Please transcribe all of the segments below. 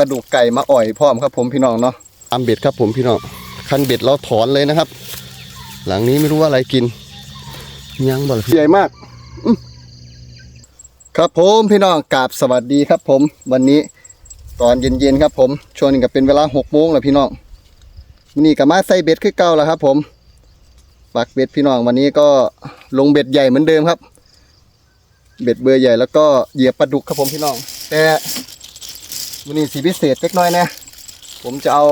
กระดูกไก่มาอ่อยพร้อมครับผมพี่น้องเนาะตามเบ็ดครับผมพี่น้องคันเบ็ดเราถอนเลยนะครับ หลังนี้ไม่รู้ว่าอะไรกินยังบ่ล่ะพี่ใหญ่มากอื้อครับผมพี่น้องกราบสวัสดีครับ ผม วันนี้ตอนเย็นๆครับ ผมช่วงนี้ก็เป็นเวลาหกโมงแล้วพี่น้องวันนี้ก็มาใส่เบ็ดคือเก่าแล้วครับ ผมปักเบ็ดพี่น้องวันนี้ก็ลงเบ็ดใหญ่เหมือนเดิมครับ เบ็ดเบอร์ใหญ่แล้วก็เหยียบปลาดุกครับผมพี่น้อง แต่ วันนี้สีพิเศษเล็กน้อยนะ ผมจะเอา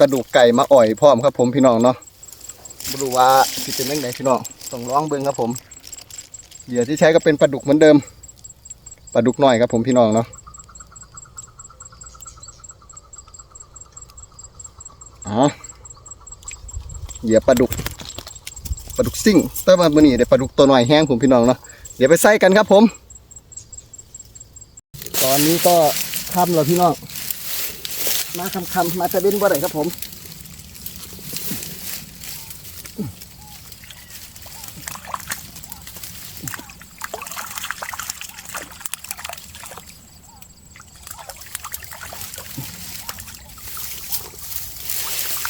กระดูกไก่มาอ่อยพร้อมครับ ผมพี่น้องเนาะไม่รู้ว่าสิเป็นยังไงพี่น้องต้องลองเบิ่งครับผมเหยื่อที่ใช้ก็เป็นปลาดุกเหมือนเดิมปลาดุกน้อยครับผมพี่น้องเนาะอ๋อเหยื่อปลาดุกปลาดุกซิ่งแต่ว่ามื่อนี้ได้ปลาดุกตัวหน้อยแห้งผมพี่น้องเนาะเดี๋ยวไปใส่กันครับผม ตอนนี้ก็ คำแล้วพี่น้อง มาคำคำๆมาจะเว้นบ่ได้ครับผม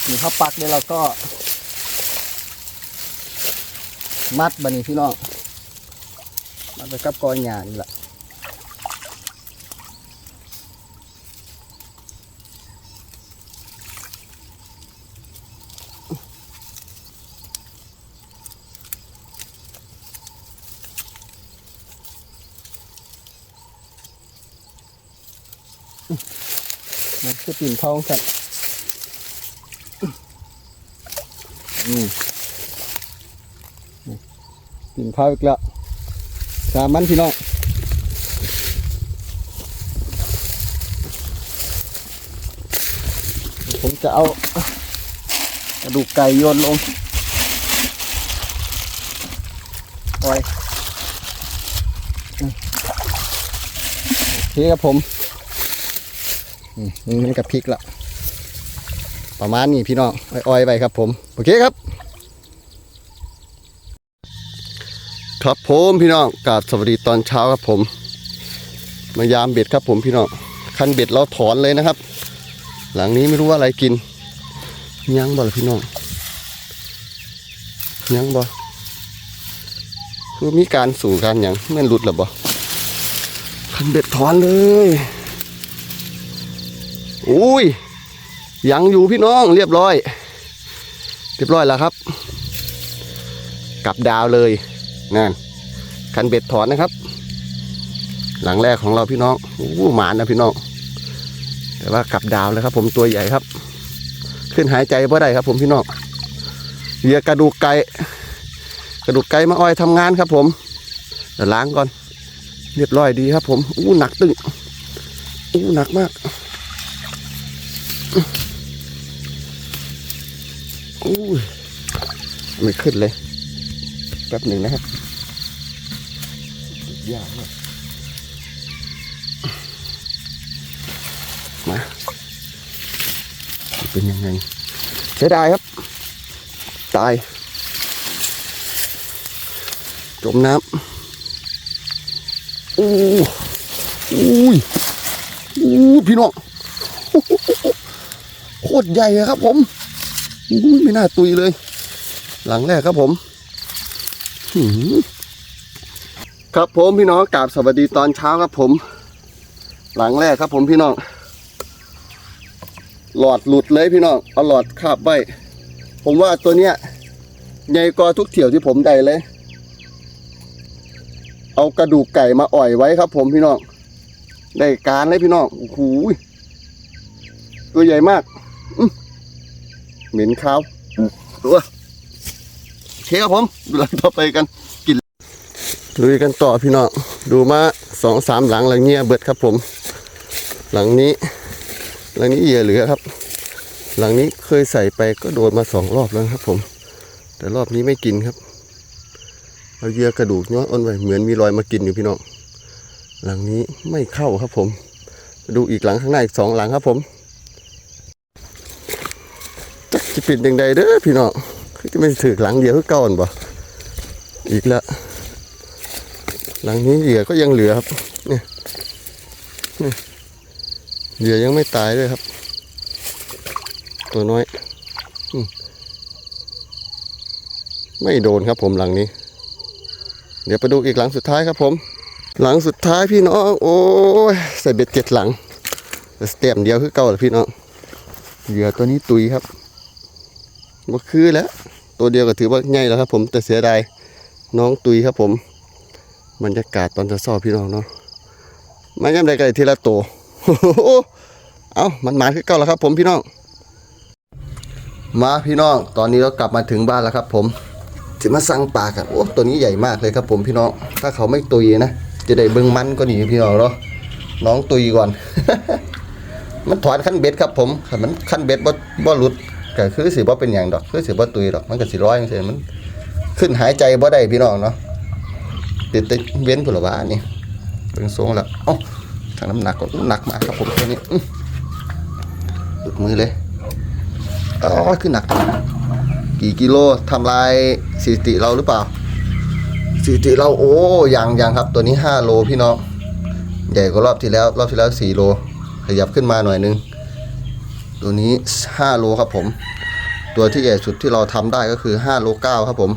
นี่เขาปักเนี่ยเราก็ มัดบันนี้พี่น้อง มัดไปกับกอหญ้านี่แหละ มันคือปิ่นทองกันอืมปิ่นเผาอีกแล้วสามมันพี่น้องผมจะเอากระดูกไก่โยนลงโอ้ยโอเคครับผม นี่มันกับพริกละประมาณนี้พี่น้องอ้อยๆไปครับผม โอเคครับ ครับผมพี่น้องกาบสวัสดีตอนเช้าครับผม มายามเบ็ดครับผมพี่น้องคันเบ็ดเราถอนเลยนะครับ หลังนี้ไม่รู้ว่าอะไรกิน ยังบ่ล่ะพี่น้องยังบ่คือมีการสู่การอย่างแม่นหลุดหรือบ่คันเบ็ดถอนเลย อุ้ยยังอยู่พี่น้องเรียบร้อย เรียบร้อยแล้วครับ กลับดาวเลยนั่นคันเบ็ดถอนนะครับ หลังแรกของเราพี่น้องโอ้หมานนะพี่น้อง แต่ว่ากลับดาวแล้วครับ ผมตัวใหญ่ครับ ขึ้นหายใจเพราะได้ครับ ผมพี่น้องเหยื่อกระดูกไก่กระดูกไก่มาอ้อยทำงานครับ ผมเดี๋ยวล้างก่อน เรียบร้อยดีครับ ผมอู้หนักตึงอู้หนักมาก อู้ไม่ขึ้นเลย แป๊บหนึ่งนะครับยากมากมา เป็นยังไงเสียดายครับ ตาย จมน้ำอู้อู้ยอู้พี่น้อง โคตรใหญ่ครับ ผมหูยไม่น่าตุยเลย หลังแรกครับผมครับผมพี่น้องกราบสวัสดีตอนเช้าครับผม หลังแรกครับผมพี่น้อง หลอดหลุดเลยพี่น้องเอาหลอดคาบไว้ผมว่าตัวเนี้ยใหญ่กว่าทุกเถี่ยวที่ผมได้เลย เอากระดูกไก่มาอ่อยไว้ครับ ผมพี่น้องได้การเลยพี่น้องโอ้โหตัวใหญ่มาก เหม็นข้าวตัวโอเคครับผมดูหลังต่อไปกันกินลุยกันต่อพี่น้องดูมาสองสามหลังหลังเงี้ยเบิดครับผม หลังนี้ หลังนี้เหยื่อเหลือครับ หลังนี้เคยใส่ไปก็โดนมาสองรอบแล้วครับ ผม แต่รอบนี้ไม่กินครับเอาเยื่อกระดูกเนาะอ้นไว้เหมือนมีรอยมากินอยู่พี่น้องหลังนี้ไม่เข้าครับผม ดูอีกหลังข้างหน้าอีกสองหลังครับผม จะเป็นยังไงเด้อพี่น้องจะไม่ถือหลังเดียวคือเก่าอนบ่อีกแล้วหลังนี้เหยื่อก็ยังเหลือครับเนี่ยเนี่ยเหยื่อยังไม่ตายด้วยครับ ตัวน้อยไม่โดนครับผมหลังนี้ เดี๋ยวไปดูอีกหลังสุดท้ายครับผม หลังสุดท้ายพี่น้องโอ้ยใส่เบ็ดเจ็ดหลังแต่สเต็มเดียวคือเก่าเลยพี่น้องเหยื่อตัวนี้ตุยครับ บ่คือแล้ว ตัวเดียวก็ถือว่าใหญ่แล้วครับ ผมแต่เสียดายน้องตุยครับผมบรรยากาศตอนจะสอบพี่น้องเนาะมาย่ำใดกันทีละตัวเอามันหมายคือเก่าแล้วครับ ผมพี่น้อง มาพี่น้อง ตอนนี้เรากลับมาถึงบ้านแล้วครับผมสิมาสั่งปลากันโอ้ตัวนี้ใหญ่มากเลยครับ ผมพี่น้อง ถ้าเขาไม่ตุยนะ จะได้เบิ่งมันก็หนีพี่น้องเนาะน้องตุยก่อน มันถอนขั้นเบ็ดครับ ผมมันขั้นเบ็ดบ่บ่หลุด ก็คือสิบ่เป็นอย่างดอกคือสิบ่ตุยดอกมันก็สิร้อยจังซี่มันขึ้นหายใจบ่ได้พี่น้องเนาะติดติดเว้นพุ่นละว่านี่เป็นทรงแล้วเอ้าทางน้ำหนักก็หนักมากครับผมตัวนี้อื้อหลุดมือเลยอ๋อขึ้นหนัก กี่กิโลทำลายสถิติเราหรือเปล่าสถิติเราโอ้ยังยังครับ ตัวนี้5โลพี่น้องใหญ่กว่ารอบที่แล้ว รอบที่แล้ว4โลขยับขึ้นมาหน่อยนึง ตัวนี้ 5 โลครับผม ตัวที่ใหญ่สุดที่เราทำได้ก็คือ 5 โล9ครับผม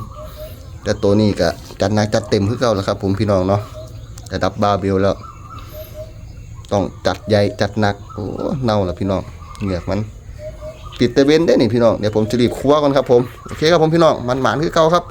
แต่ตัวนี้ก็จัดหนักจัดเต็มขึ้นเก่าแล้วครับ ผมพี่น้องเนาะระดับบาร์เบลแล้ว ต้องจัดใหญ่จัดหนักโอ้เน่าล้วพี่น้องเหงือกมันติดตะเวนได้นี่พี่น้องเดี๋ยวผมจะรีบคว้ากันครับผมโอเคครับผมพี่น้องมันหมานคือเก่าครับ